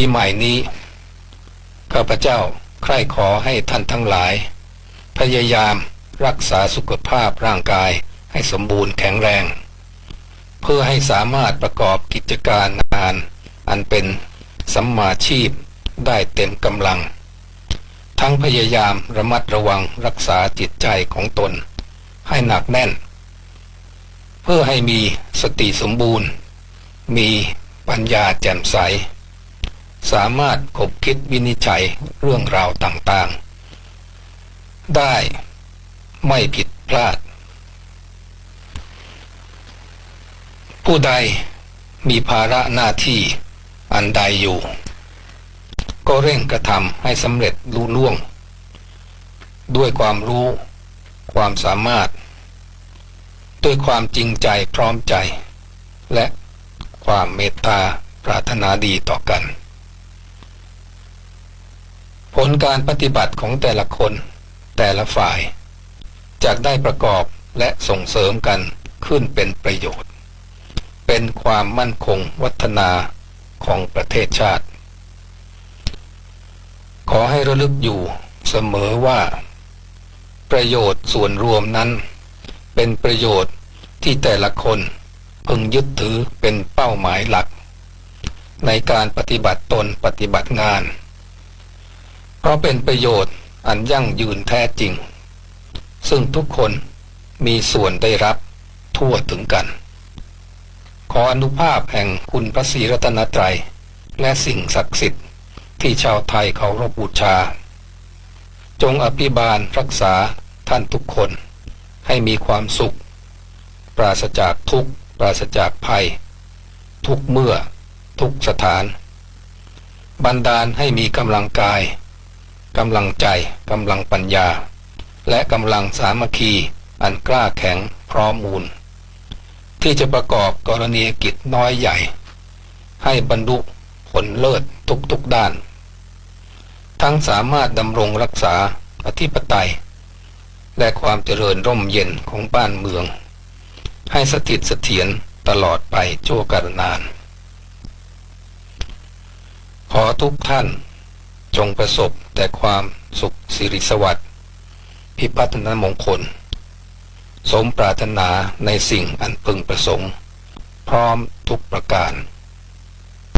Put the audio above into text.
ปีใหม่นี้ข้าพเจ้าใคร่ขอให้ท่านทั้งหลาย พยายามรักษาสุขภาพร่างกายให้สมบูรณ์แข็งแรง เพื่อให้สามารถประกอบกิจการงาน อันเป็นสัมมาชีพได้เต็มกำลัง ทั้งพยายามระมัดระวังรักษาจิตใจของตน ให้หนักแน่น เพื่อให้มีสติสมบูรณ์ มีปัญญาแจ่มใส สามารถคบคิดวินิจฉัยเรื่องราวต่างๆ ได้ไม่ผิดพลาด ผู้ใดมีภาระหน้าที่อันใดอยู่ ก็เร่งกระทำให้สำเร็จลุล่วง ด้วยความรู้ความสามารถ ด้วยความจริงใจพร้อมใจ และความเมตตาปรารถนาดีต่อกัน ผลการปฏิบัติของแต่ละคน แต่ละฝ่ายจะได้ประกอบและส่งเสริมกันขึ้นเป็นประโยชน์ เป็นความมั่นคงวัฒนาของประเทศชาติ ขอให้ระลึกอยู่เสมอว่า ประโยชน์ส่วนรวมนั้น เป็นประโยชน์ที่แต่ละคนพึงยึดถือเป็นเป้าหมายหลัก ในการปฏิบัติตนปฏิบัติงาน เพราะเป็นประโยชน์อันยั่งยืนแท้จริง ซึ่งทุกคนมีส่วนได้รับทั่วถึงกัน ขออนุภาพแห่งคุณพระศรีรัตนตรัย และสิ่งศักดิ์สิทธิ์ที่ชาวไทยเคารพบูชา จงอภิบาลรักษาท่านทุกคนให้มีความสุข ปราศจากทุกข์ ปราศจากภัย ทุกเมื่อ ทุกสถาน บันดาลให้มีกำลังกาย กำลังใจกำลังปัญญา และกำลังสามัคคี อันกล้าแข็งพร้อมมูล ที่จะประกอบกรณีกิจน้อยใหญ่ ให้บรรลุผลเลิศทุกๆด้าน ทั้งสามารถดำรงรักษาอธิปไตย และความเจริญร่มเย็นของบ้านเมือง ให้สถิตเสถียรตลอดไปชั่วกาลนาน ขอทุกท่านจงประสบ แต่ความสุขสิริสวัสดิ์พิพัฒนมงคล สมปรารถนาในสิ่งอันพึงประสงค์ พร้อมทุกประการ